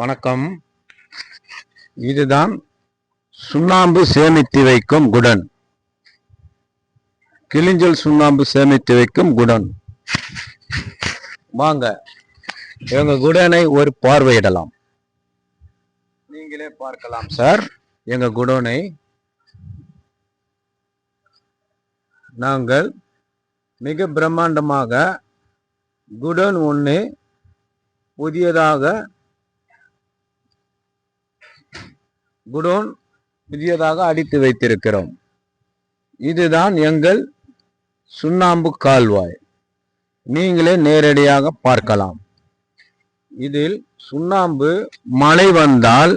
வணக்கம். இதுதான் சுண்ணாம்பு சேமித்து வைக்கும் குடன். கிளிஞ்சல் சுண்ணாம்பு சேமித்து வைக்கும் குடன். வாங்க எங்க குடனை ஒரு பார்வையிடலாம். நீங்களே பார்க்கலாம் சார். எங்க குடோனை நாங்கள் மிக பிரம்மாண்டமாக குடோன் ஒன்று புதியதாக குடோன் புதியதாக அடித்து வைத்திருக்கிறோம். இதுதான் எங்கள் சுண்ணாம்பு கால்வாய். நீங்களே நேரடியாக பார்க்கலாம். இதில் சுண்ணாம்பு மழை வந்தால்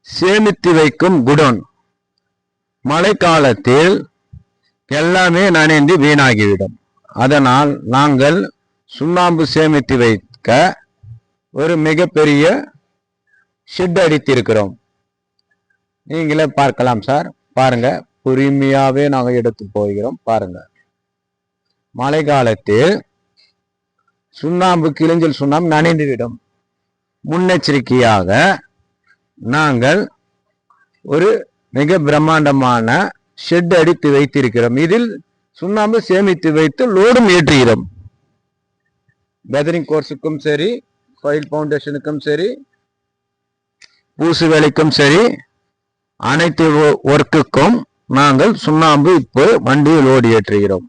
சேமித்து வைக்கும் குடோன். மழை காலத்தில் எல்லாமே நனைந்து வீணாகிவிடும். அதனால் நாங்கள் சுண்ணாம்பு சேமித்து வைக்க ஒரு மிகப்பெரிய ஷெட் அடித்திருக்கிறோம். நீங்களே பார்க்கலாம் சார். பாருங்க பொறுமையாவே நாங்கள் எடுத்து போகிறோம் பாருங்க. மழை காலத்தில் சுண்ணாம்பு கிழிஞ்சல் சுண்ணாம்பு நனைந்துவிடும். முன்னெச்சரிக்கையாக நாங்கள் ஒரு மிக பிரம்மாண்டமான ஷெட் அடித்து வைத்திருக்கிறோம். இதில் சுண்ணாம்பு சேமித்து வைத்து லோடும் ஏற்றுகிறோம். பெதரிங் கோர்ஸுக்கும் சரி ஃபைல் ஃபவுண்டேஷனுக்கும் சரி பூசு வேலைக்கும் சரி அனைத்து ஒர்க்குக்கும் நாங்கள் சுண்ணாம்பு இப்போ வண்டியில் லோடு ஏற்றுகிறோம்.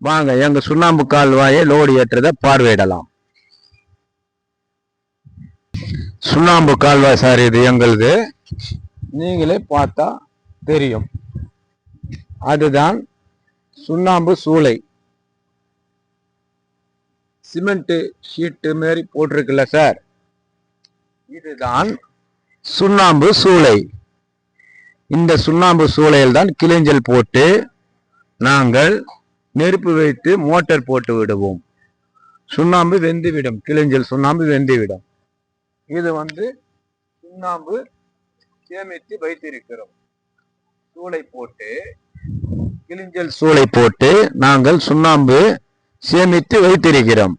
வாங்க எங்க சுண்ணாம்பு கால்வாயை லோடு ஏற்றதை பார்வையிடலாம். சுண்ணாம்பு கால்வாய் சார் இது எங்களுது. நீங்களே பார்த்தா தெரியும். அதுதான் சுண்ணாம்பு சூளை. சிமெண்ட்டு ஷீட்டு மாரி போட்டிருக்குல்ல சார்? இதுதான் சுண்ணாம்பு சூளை. இந்த சுண்ணாம்பு சூளையில் தான் கிளிஞ்சல் போட்டு நாங்கள் நெருப்பு வைத்து மோட்டர் போட்டு விடுவோம். சுண்ணாம்பு வெந்துவிடும். கிளிஞ்சல் சுண்ணாம்பு வெந்துவிடும். இது வந்து சுண்ணாம்பு சேமித்து வைத்திருக்கிறோம். சூளை போட்டு கிளிஞ்சல் சூளை போட்டு நாங்கள் சுண்ணாம்பு சேமித்து வைத்திருக்கிறோம்.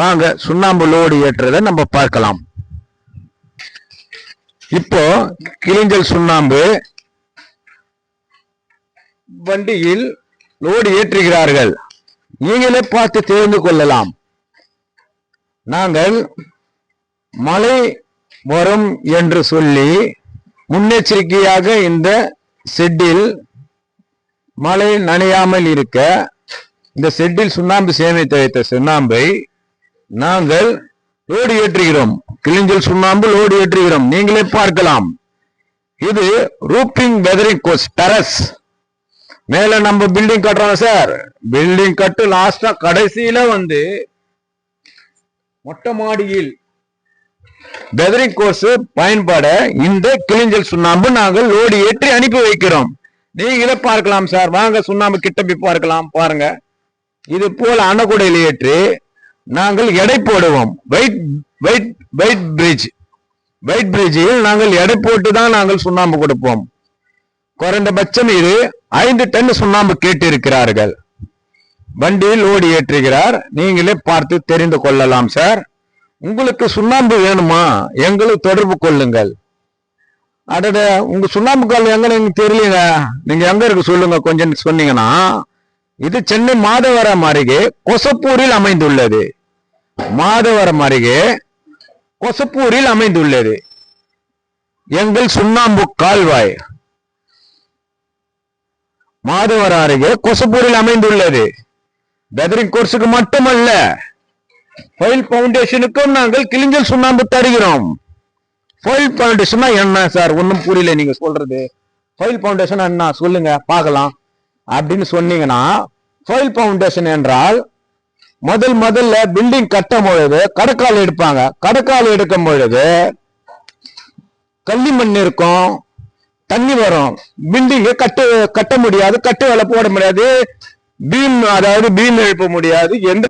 வாங்க சுண்ணாம்பு லோடு ஏற்றதை நம்ம பார்க்கலாம். இப்போ கிளிஞ்சல் சுண்ணாம்பு வண்டியில் லோடு ஏற்றுகிறார்கள். நீங்களே பார்த்து தெரிந்து கொள்ளலாம். நாங்கள் மழை வரும் என்று சொல்லி முன்னெச்சரிக்கையாக இந்த செட்டில் மழை நனையாமல் இருக்க இந்த செட்டில் சுண்ணாம்பு சேமித்து வைத்த சுண்ணாம்பை நாங்கள் லோடு ஏற்றுகிறோம். கிளிஞ்சல் சுண்ணாம்பு லோடு ஏற்றுகிறோம். நீங்களே பார்க்கலாம். இது ரூப்பிங் வெதரிங் கோஸ் டெரஸ் மேல நம்ம பில்டிங் கட்டுறோம் சார் பில்டிங் கட்டு லாஸ்டா கடைசியில வந்து மொட்டை மாடியில் பெதரிங் கோர்ஸ் பயன்பட இந்த கிளிஞ்சல் சுண்ணாம்பு நாங்கள் லோடு ஏற்றி அனுப்பி வைக்கிறோம். நீங்களே பார்க்கலாம் சார் வாங்க சுண்ணாம்பு கிட்ட போய் பார்க்கலாம் பாருங்க. இது போல அணகுடையில் ஏற்றி நாங்கள் எடை போடுவோம். Weight weight weight bridge weight பிரிட்ஜில் நாங்கள் எடை போட்டு தான் நாங்கள் சுண்ணாம்பு கொடுப்போம். குறைந்தபட்சம் இது ஐந்து டன் சுண்ணாம்பு கேட்டிருக்கிறார்கள். வண்டியில் ஓடி ஏற்றுகிறார். நீங்களே பார்த்து தெரிந்து கொள்ளலாம் சார். உங்களுக்கு சுண்ணாம்பு வேணுமா? எங்களும் தொடர்பு கொள்ளுங்கள். அடட உங்க சுண்ணாம்பு கால் எங்க நீங்க தெரியலங்க? நீங்க எங்க இருக்கு சொல்லுங்க கொஞ்சம் சொன்னீங்கன்னா. இது சென்னை மாதவரம் அருகே கொசப்பூரில் அமைந்துள்ளது. மாதவரம் அருகே கொசப்பூரில் அமைந்துள்ளது. எங்கள் சுண்ணாம்பு கால்வாய். மாதவரம் அருகே கொசப்பூரில் அமைந்துள்ளது. பெதரிங் கோர்ஸுக்கு மட்டுமல்ல ஃபைல் பவுண்டேஷனுக்கும் நாங்கள் கிளிஞ்சல் சுண்ணாம்பு தருகிறோம். ஃபைல் பவுண்டேஷன் என்ன சார்? ஒன்றும் புரியல நீங்க சொல்றது. ஃபைல் பவுண்டேஷன் என்ன? சொல்லுங்க பார்க்கலாம். அப்படின்னு சொன்னீங்கன்னா ஃபைல் பவுண்டேஷன் என்றால் முதல் முதல்ல பில்டிங் கட்டும் பொழுது கடற்கால் எடுப்பாங்க. கடற்கால் எடுக்கும் பொழுது கள்ளிமண் இருக்கும் தண்ணி வரும். பில்டிங் கட்டு கட்ட முடியாது கட்டு வேலை போட முடியாது. பீம் அதாவது பீம் எழுப்ப முடியாது. எந்த